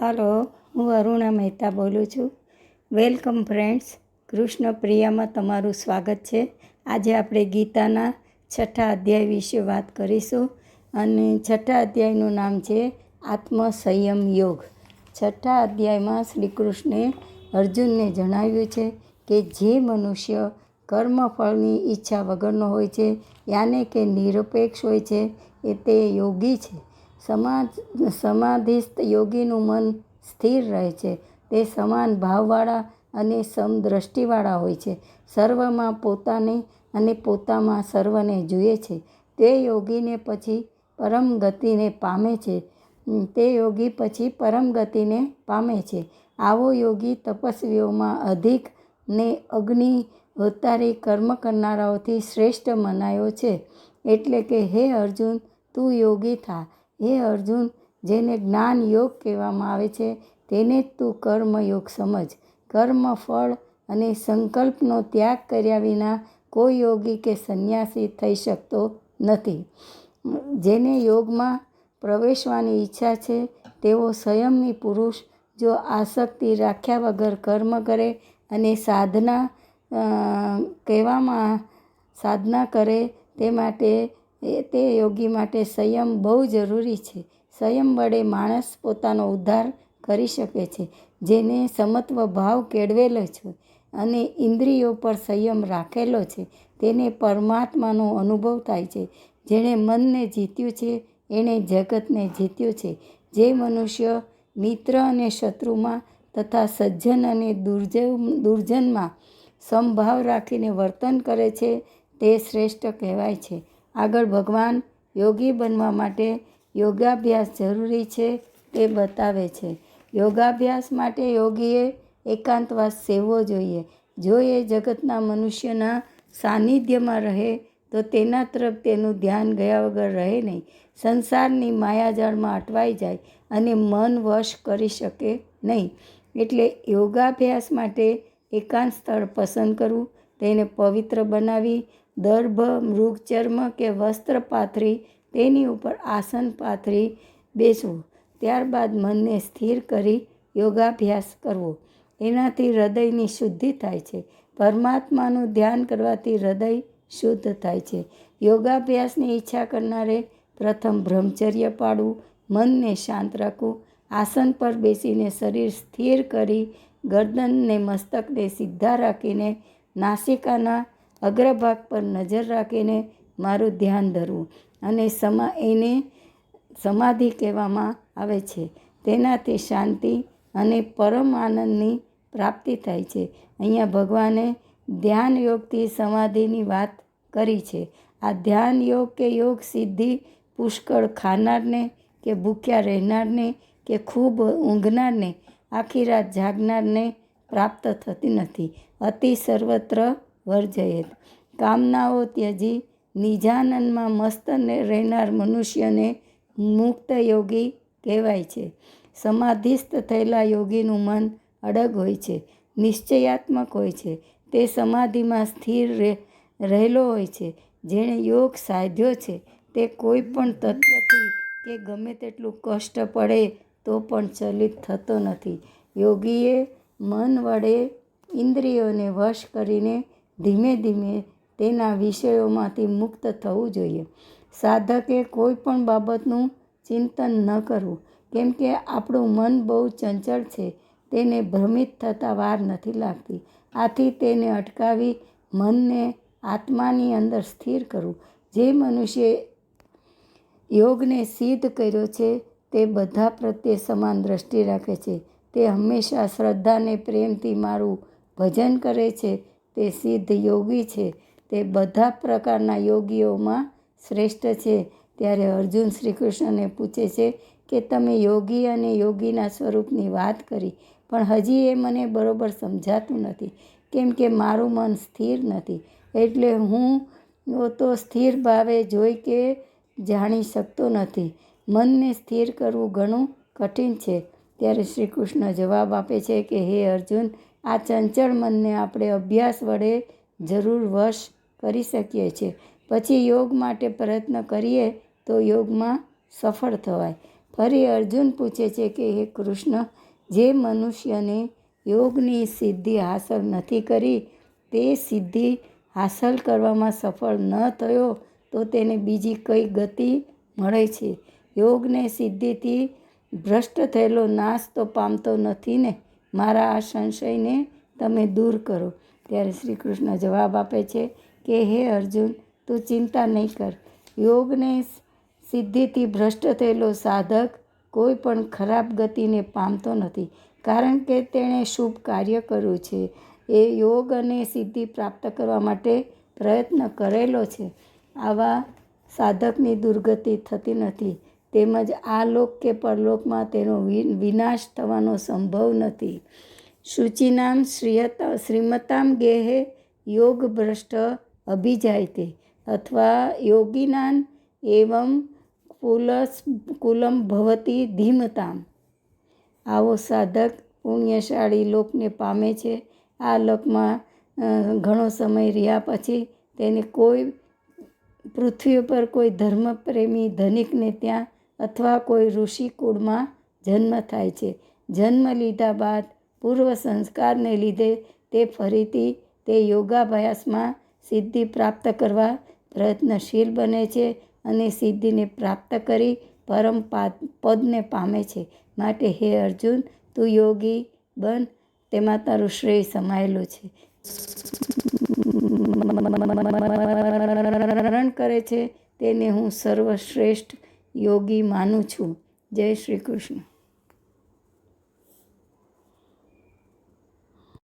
હાલો, હું અરુણા મહેતા બોલું છું. વેલકમ ફ્રેન્ડ્સ કૃષ્ણ પ્રિયામાં તમારું સ્વાગત છે. આજે આપણે ગીતાના છઠ્ઠા અધ્યાય વિશે વાત કરીશું અને છઠ્ઠા અધ્યાયનું નામ છે આત્મ સંયમ યોગ. છઠ્ઠા અધ્યાયમાં શ્રી કૃષ્ણે અર્જુનને જણાવ્યું છે કે જે મનુષ્ય કર્મફળની ઈચ્છા વગરનો હોય છે, યાને કે નિરપેક્ષ હોય છે, એ તે યોગી છે. સમાજ, સમાધિસ્થ યોગીનું મન સ્થિર રહે છે. તે સમાન ભાવવાળા અને સમદ્રષ્ટિવાળા હોય છે. સર્વમાં પોતાને અને પોતામાં સર્વને જુએ છે. તે યોગીને પછી પરમ ગતિને પામે છે. તે યોગી પછી પરમ ગતિને પામે છે. આવો યોગી તપસ્વીઓમાં અધિક ને અગ્નિ અવતારી કર્મ કરનારાઓથી શ્રેષ્ઠ મનાયો છે. એટલે કે, હે અર્જુન, તું યોગી થા. હે અર્જુન, જેને જ્ઞાન યોગ કહેવામાં આવે છે, તેને જ તું કર્મયોગ સમજ. કર્મ ફળ અને સંકલ્પનો ત્યાગ કર્યા વિના કોઈ યોગી કે સંન્યાસી થઈ શકતો નથી. જેને યોગમાં પ્રવેશવાની ઈચ્છા છે, તેઓ સ્વયંની પુરુષ જો આસક્તિ રાખ્યા વગર કર્મ કરે અને સાધના કહેવામાં સાધના કરે, તે માટે તે યોગી માટે સંયમ બહુ જરૂરી છે. સંયમ વડે માણસ પોતાનો ઉદ્ધાર કરી શકે છે, જેને સમત્વ ભાવ કેળવેલો છે અને ઇન્દ્રિયો પર સંયમ રાખેલો છે. તેને પરમાત્માનો અનુભવ થાય છે. જેણે મનને જીત્યું છે, એણે જગતને જીત્યું છે. જે મનુષ્ય મિત્ર અને શત્રુમાં તથા સજ્જન અને દુર્જન દુર્જનમાં સમભાવ રાખીને વર્તન કરે છે, તે શ્રેષ્ઠ કહેવાય છે. આગળ ભગવાન યોગી બનવા માટે યોગાભ્યાસ જરૂરી છે તે બતાવે છે. યોગાભ્યાસ માટે યોગીએ એકાંતવાસ સેવવો જોઈએ. જો એ જગતના મનુષ્યના સાનિધ્યમાં રહે, તો તેના તરફ તેનું ધ્યાન ગયા વગર રહે નહીં. સંસારની માયાજાળમાં અટવાઈ જાય અને મન વશ કરી શકે નહીં. એટલે યોગાભ્યાસ માટે એકાંત સ્થળ પસંદ કરવું, તેને પવિત્ર બનાવી દર્ભ, મૃગચર્મ કે વસ્ત્ર પાથરી તેની ઉપર આસન પાથરી બેસવું. ત્યારબાદ મનને સ્થિર કરી યોગાભ્યાસ કરવો. એનાથી હૃદયની શુદ્ધિ થાય છે. પરમાત્માનું ધ્યાન કરવાથી હૃદય શુદ્ધ થાય છે. યોગાભ્યાસની ઈચ્છા કરનારે પ્રથમ બ્રહ્મચર્ય પાડવું, મનને શાંત રાખવું, આસન પર બેસીને શરીર સ્થિર કરી ગરદનને મસ્તકને સીધા રાખીને નાસિકાના અગ્રભાગ પર નજર રાખીને મારું ધ્યાન ધરવું અને સમા એને સમાધિ કહેવામાં આવે છે. તેનાથી શાંતિ અને પરમ આનંદની પ્રાપ્તિ થાય છે. અહીંયા ભગવાને ધ્યાન યોગથી સમાધિની વાત કરી છે. આ ધ્યાન યોગ કે યોગ સિદ્ધિ પુષ્કળ ખાનારને કે ભૂખ્યા રહેનારને કે ખૂબ ઊંઘનારને આખી રાત જાગનારને પ્રાપ્ત થતી નથી. અતિ સર્વત્ર વર્જયેત કામનાઓ ત્યજી નિજાનંદમાં મસ્ત રહેનાર મનુષ્યને મુક્ત યોગી કહેવાય છે. સમાધિસ્થ થયેલા યોગીનું મન અડગ હોય છે, નિશ્ચયાત્મક હોય છે. તે સમાધિમાં સ્થિર રહેલો હોય છે. જેણે યોગ સાધ્યો છે, તે કોઈ પણ તત્વથી કે ગમે તેટલું કષ્ટ પડે તો પણ ચલિત થતો નથી. યોગીએ મન વડે ઇન્દ્રિયોને વશ કરીને ધીમે ધીમે તેના વિષયોમાંથી મુક્ત થવું જોઈએ. સાધકે કોઈ પણ બાબતનું ચિંતન ન કરવું. કેમ કે આપણું મન બહુ ચંચળ છે, તેને ભ્રમિત થતાં વાર નથી લાગતી. આથી તેને અટકાવી મનને આત્માની અંદર સ્થિર કરવું. જે મનુષ્ય યોગને સિદ્ધ કર્યો છે, તે બધા પ્રત્યે સમાન દ્રષ્ટિ રાખે છે. તે હંમેશા શ્રદ્ધાને પ્રેમથી મારું ભજન કરે છે તે સિદ્ધ યોગી છે. તે બધા પ્રકારના યોગીઓમાં શ્રેષ્ઠ છે. ત્યારે અર્જુન શ્રી કૃષ્ણને પૂછે છે કે તમે યોગી અને યોગીના સ્વરૂપની વાત કરી, પણ હજી એ મને બરાબર સમજાતું નથી, કેમ કે મારું મન સ્થિર નથી. એટલે હું તો સ્થિર ભાવે જોઈ કે જાણી શકતો નથી. મનને સ્થિર કરવું ઘણું કઠિન છે. ત્યારે શ્રી કૃષ્ણ જવાબ આપે છે કે, હે અર્જુન આ ચંચળ મનને આપણે અભ્યાસ વડે જરૂર વશ કરી શકીએ છીએ. પછી યોગ માટે પ્રયત્ન કરીએ તો યોગમાં સફળ થવાય. ફરી અર્જુન પૂછે છે કે, હે કૃષ્ણ, જે મનુષ્યને યોગની સિદ્ધિ હાંસલ નથી કરી, તે સિદ્ધિ હાંસલ કરવામાં સફળ ન થયો, તો તેને બીજી કઈ ગતિ મળે છે? યોગને સિદ્ધિથી ભ્રષ્ટ થયેલો નાશ તો પામતો નથી ને? મારા આ સંશયને તમે દૂર કરો. ત્યારે શ્રી કૃષ્ણ જવાબ આપે છે કે, હે અર્જુન, તું ચિંતા નહીં કર. યોગને સિદ્ધિથી ભ્રષ્ટ થયેલો સાધક કોઈ પણ ખરાબ ગતિને પામતો નથી, કારણ કે તેણે શુભ કાર્ય કર્યું છે. એ યોગ અને સિદ્ધિ પ્રાપ્ત કરવા માટે પ્રયત્ન કરેલો છે. આવા સાધકની દુર્ગતિ થતી નથી. તેમજ આ લોક કે પરલોકમાં તેનો વિનાશ થવાનો સંભવ નથી. શુચિનામ શ્રીયત, શ્રીમતામ ગેહે યોગ ભ્રષ્ટ અભિજાયતે અથવા યોગીનાન એવમ કુલસ, કુલમ ભવતી ધીમતામ. આવો સાધક પુણ્યશાળી લોકને પામે છે. આ લોકમાં ઘણો સમય રહ્યા પછી તેને કોઈ પૃથ્વી પર કોઈ ધર્મપ્રેમી ધનિકને ત્યાં અથવા કોઈ ઋષિ કુળમાં જન્મ થાય છે. જન્મ લીધા બાદ પૂર્વ સંસ્કારને લીધે તે ફરીથી તે યોગાભ્યાસમાં સિદ્ધિ પ્રાપ્ત કરવા પ્રયત્નશીલ બને છે અને સિદ્ધિને પ્રાપ્ત કરી પરમ પદને પામે છે. માટે હે અર્જુન, તું યોગી બન, તેમાં તારું શ્રેય સમાયેલું છે. કરે છે, તેને હું સર્વશ્રેષ્ઠ યોગી માનું છું. જય શ્રી કૃષ્ણ.